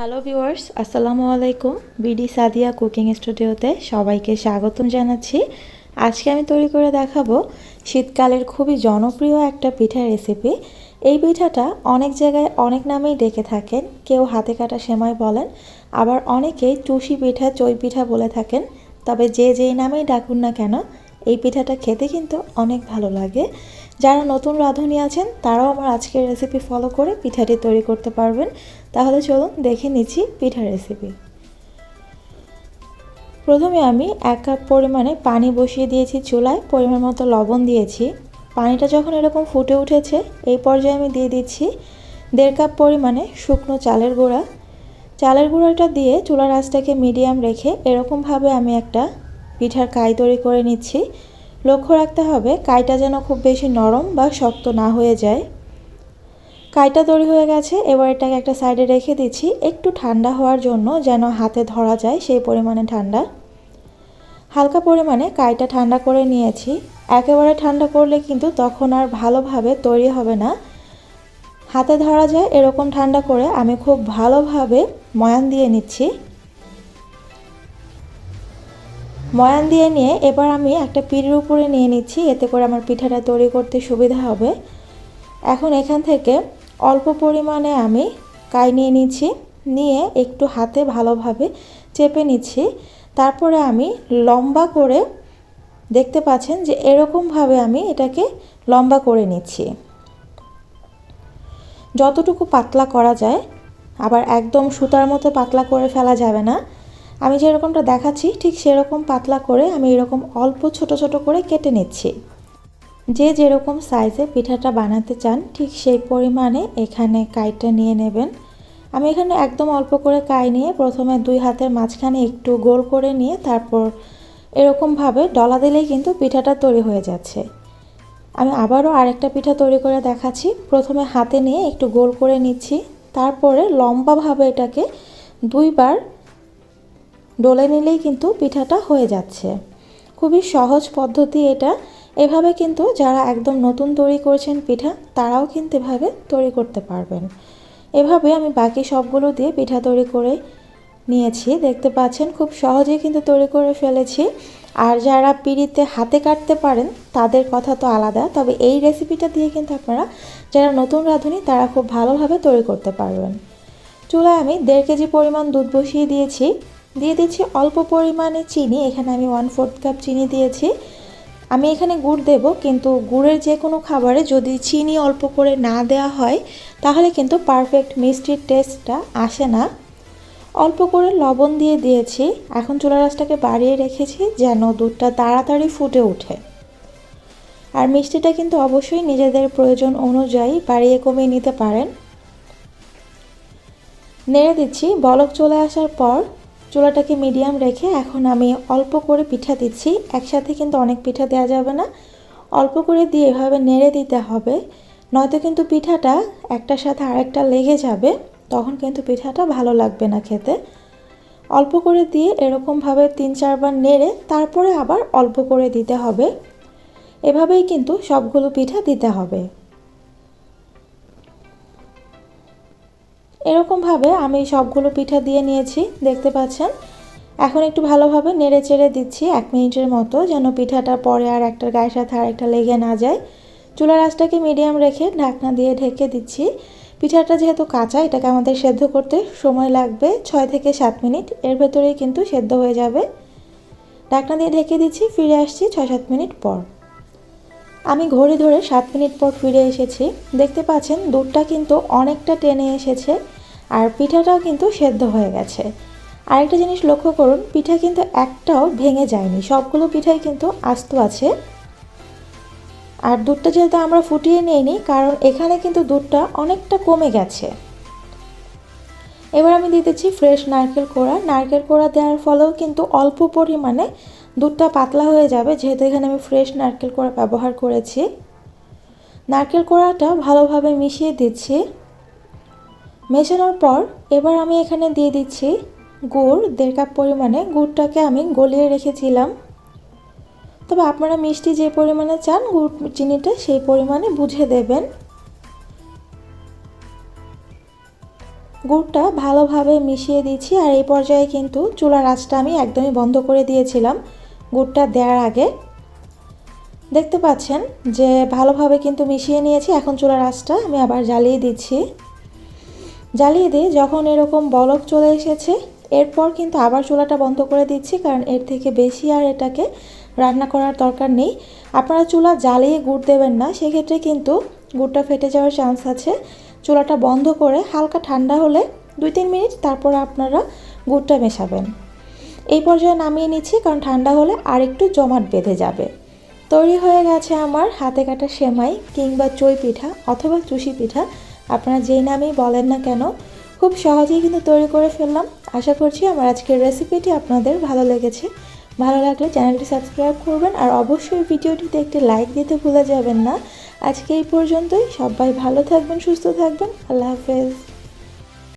Hello viewers আসসালামু আলাইকুম BD Sadia cooking স্টুডিওতে সবাইকে স্বাগতম জানাচ্ছি। আজকে আমি তৈরি করে দেখাবো শীতকালের খুবই জনপ্রিয় একটা পিঠার রেসিপি এই পিঠাটা অনেক জায়গায় অনেক নামেই ডেকে থাকেন। কেউ হাতে কাটা সেমাই বলেন, আবার অনেকেই টুসি পিঠা চই পিঠা বলে থাকেন। তবে যে যেই নামেই ডাকুন না কেন এই পিঠাটা খেতে কিন্তু অনেক ভালো লাগে। যারা নতুন রাঁধুনি আছেন, তারাও আমার আজকের রেসিপি ফলো করে পিঠাটি তৈরি করতে পারবেন। তাহলে চলুন দেখে নিচ্ছি পিঠার রেসিপি প্রথমে আমি এক কাপ পরিমাণে পানি বসিয়ে দিয়েছি চুলায়, পরিমাণ মতো লবণ দিয়েছি। পানিটা যখন এরকম ফুটে উঠেছে, এই পর্যায়ে আমি দিয়ে দিচ্ছি দেড় কাপ পরিমাণে শুকনো চালের গুঁড়া। চালের গুঁড়াটা দিয়ে চুলার আঁচটাকে মিডিয়াম রেখে এরকমভাবে আমি একটা পিঠার কাই তৈরি করে নিচ্ছি। লক্ষ্য রাখতে হবে, কাইটা যেন খুব বেশি নরম বা শক্ত না হয়ে যায়। কাইটা তৈরি হয়ে গেছে, এবার এটাকে একটা সাইডে রেখে দিচ্ছি। একটু ঠান্ডা হওয়ার জন্য যেন হাতে ধরা যায় সেই পরিমাণে ঠান্ডা। হালকা পরিমাণে কাইটা ঠান্ডা করে নিয়েছি। একেবারে ঠান্ডা করলে কিন্তু তখন আর ভালোভাবে তৈরি হবে না। হাতে ধরা যায়, এরকম ঠান্ডা করে আমি খুব ভালোভাবে ময়ান দিয়ে নিচ্ছি। ময়ান দিয়ে নিয়ে এবার আমি একটা পিড়ির উপরে নিয়ে নিচ্ছি, এতে করে আমার পিঠাটা তৈরি করতে সুবিধা হবে। এখন এখান থেকে অল্প পরিমাণে আমি কাই নিয়ে নিচ্ছি, নিয়ে একটু হাতে ভালোভাবে চেপে নিচ্ছি। তারপরে আমি লম্বা করে দেখতে পাচ্ছেন যে এরকমভাবে আমি এটাকে লম্বা করে নিচ্ছি। যতটুকু পাতলা করা যায়, আবার একদম সুতার মতো পাতলা করে ফেলা যাবে না। আমি যেরকমটা দেখাচ্ছি, ঠিক সেরকম পাতলা করে আমি এরকম অল্প ছোট ছোট করে কেটে নিচ্ছি। যে যেরকম সাইজে পিঠাটা বানাতে চান, ঠিক সেই পরিমাণে এখানে কাইটা নিয়ে নেবেন। আমি এখানে একদম অল্প করে কাই নিয়ে প্রথমে দুই হাতের মাঝখানে একটু গোল করে নিয়ে তারপর এরকমভাবে ডলা দিলেই কিন্তু পিঠাটা তৈরি হয়ে যাচ্ছে। আমি আবারও আরেকটা পিঠা তৈরি করে দেখাচ্ছি। প্রথমে হাতে নিয়ে একটু গোল করে নিচ্ছি, তারপরে লম্বাভাবে এটাকে দুইবার ডলে নিলেই কিন্তু পিঠাটা হয়ে যাচ্ছে। খুবই সহজ পদ্ধতি এটা। এভাবে কিন্তু যারা একদম নতুন তৈরি করেছেন পিঠা, তারাও কিন্তু এভাবে তৈরি করতে পারবেন। এভাবে আমি বাকি সবগুলো দিয়ে পিঠা তৈরি করে নিয়েছি। দেখতে পাচ্ছেন খুব সহজেই কিন্তু তৈরি করে ফেলেছি। আর যারা পিড়িতে হাতে কাটতে পারেন, তাদের কথা তো আলাদা। তবে এই রেসিপিটা দিয়ে কিন্তু আপনারা, যারা নতুন রাঁধুনি, তারা খুব ভালোভাবে তৈরি করতে পারবেন। চুলায় আমি দেড় কেজি পরিমাণ দুধ বসিয়ে দিয়েছি। দিয়ে দিচ্ছি অল্প পরিমাণে চিনি। এখানে আমি ওয়ান ফোর্থ কাপ চিনি দিয়েছি। আমি এখানে গুড় দেব, কিন্তু গুড়ের যে কোনো খাবারে যদি চিনি অল্প করে না দেওয়া হয়, তাহলে কিন্তু পারফেক্ট মিষ্টির টেস্টটা আসে না। অল্প করে লবণ দিয়ে দিয়েছি। এখন চুলা রাসটাকে বাড়িয়ে রেখেছি যেন দুধটা তাড়াতাড়ি ফুটে ওঠে। আর মিষ্টিটা কিন্তু অবশ্যই নিজেদের প্রয়োজন অনুযায়ী বাড়িয়ে কমিয়ে নিতে পারেন। নেড়ে দিচ্ছি। বলক চলে আসার পর চুলাটাকে মিডিয়াম রেখে এখন আমি অল্প করে পিঠা দিচ্ছি। একসাথে কিন্তু অনেক পিঠা দেওয়া যাবে না। অল্প করে দিয়ে এভাবে নেড়ে দিতে হবে। নয়তো কিন্তু পিঠাটা একটার সাথে আরেকটা লেগে যাবে, তখন কিন্তু পিঠাটা ভালো লাগবে না খেতে। অল্প করে দিয়ে এরকমভাবে তিন চারবার নেড়ে তারপরে আবার অল্প করে দিতে হবে। এভাবেই কিন্তু সবগুলো পিঠা দিতে হবে। এরকমভাবে আমি সবগুলো পিঠা দিয়ে নিয়েছি, দেখতে পাচ্ছেন? এখন একটু ভালোভাবে নেড়ে চেড়ে দিচ্ছি এক মিনিটের মতো, যেন পিঠাটা পরে আর একটা গায়ের সাথে আর একটা লেগে না যায়। চুলার আঁচটাকে মিডিয়াম রেখে ঢাকনা দিয়ে ঢেকে দিচ্ছি। পিঠাটা যেহেতু কাঁচা, এটাকে আমাদের সেদ্ধ করতে সময় লাগবে ছয় থেকে সাত মিনিট। এর ভেতরেই কিন্তু সেদ্ধ হয়ে যাবে। ঢাকনা দিয়ে ঢেকে দিচ্ছি, ফিরে আসছি ছয় সাত মিনিট পর। আমি ঘড়ি ধরে সাত মিনিট পর ফিরে এসেছি। দেখতে পাচ্ছেন, দুধটা কিন্তু অনেকটা টেনে এসেছে আর পিঠাটাও কিন্তু সেদ্ধ হয়ে গেছে। আরেকটা জিনিস লক্ষ্য করুন, পিঠা কিন্তু একটাও ভেঙে যায়নি। সবগুলো পিঠাই কিন্তু আস্ত আছে। আর দুধটা যেহেতু আমরা ফুটিয়ে নিইনি, কারণ এখানে কিন্তু দুধটা অনেকটা কমে গেছে। এবার আমি দিচ্ছি ফ্রেশ নারকেল কোড়া। নারকেল কোড়া দেওয়ার ফলেও কিন্তু অল্প পরিমাণে দুধটা পাতলা হয়ে যাবে, যেহেতু এখানে আমি ফ্রেশ নারকেল কোড়া ব্যবহার করেছি। নারকেল কোড়াটা ভালোভাবে মিশিয়ে দিচ্ছি। মেশানোর পর এবার আমি এখানে দিয়ে দিচ্ছি গুড়, দেড় কাপ পরিমাণে। গুড়টাকে আমি গলিয়ে রেখেছিলাম। তবে আপনারা মিষ্টি যে পরিমাণে চান, গুড় চিনিটা সেই পরিমাণে বুঝে দেবেন। গুড়টা ভালোভাবে মিশিয়ে দিচ্ছি, আর এই পর্যায়ে কিন্তু চুলার আঁচটা আমি একদমই বন্ধ করে দিয়েছিলাম। গুড়টা দেওয়ার আগে দেখতে পাচ্ছেন যে ভালোভাবে কিন্তু মিশিয়ে নিয়েছি। এখন চুলার আঁচটা আমি আবার জ্বালিয়ে দিচ্ছি। জ্বালিয়ে দিয়ে যখন এরকম বলক চলে এসেছে, এরপর কিন্তু আবার চুলাটা বন্ধ করে দিচ্ছি কারণ এর থেকে বেশি আর এটাকে রান্না করার দরকার নেই। আপনারা চুলা জ্বালিয়ে গুড় দেবেন না, সেক্ষেত্রে কিন্তু গুড়টা ফেটে যাওয়ার চান্স আছে। চুলাটা বন্ধ করে হালকা ঠান্ডা হলে দুই তিন মিনিট তারপর আপনারা গুড়টা মেশাবেন। এই পর্যায়ে নামিয়ে নিচ্ছি, কারণ ঠান্ডা হলে আর একটু জমাট বেঁধে যাবে। তৈরি হয়ে গেছে আমার হাতে কাটা সেমাই কিংবা চই পিঠা অথবা চুষি পিঠা। আপনারা যেই নামেই বলেন না কেন, খুব সহজেই কিন্তু তৈরি করে ফেললাম। আশা করছি আমার আজকের রেসিপিটি আপনাদের ভালো লেগেছে। ভালো লাগলে চ্যানেলটি সাবস্ক্রাইব করবেন আর অবশ্যই ভিডিওটিতে একটি লাইক দিতে ভুলে যাবেন না। আজকে এই পর্যন্তই। সবাই ভালো থাকবেন, সুস্থ থাকবেন। আল্লাহ হাফেজ।